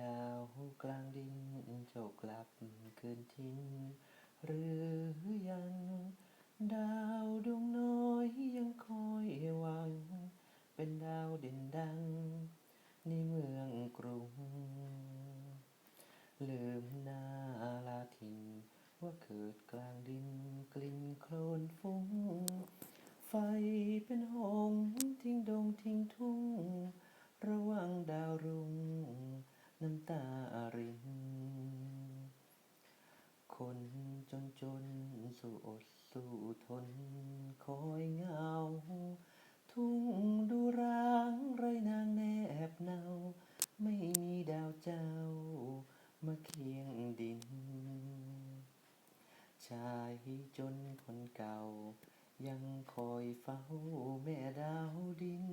ดาวกลางดินเจ้ากลับคืนทิ้นหรือยัง ดาวดวงน้อยยังคอยหวัง เป็นดาวเด่นดัง ในเมืองกรุง ลืมหน้าลาถิ่นว่าเกิดกลางดินกลิ่นโคลนฟุ้ง ไฟเป็นหงทิ้งดงทิ้งทุ่ง ระวังดาวรุ่ง น้ำตาริน คนจนจนสู้อดสู้ทนคอยเหงา ทุ่งดูร้างไรนางแนบเนา ไม่มีดาวเจ้า มาเคียงดิน ชายจนคนเก่า ยังคอยเฝ้าแม่ดาวดิน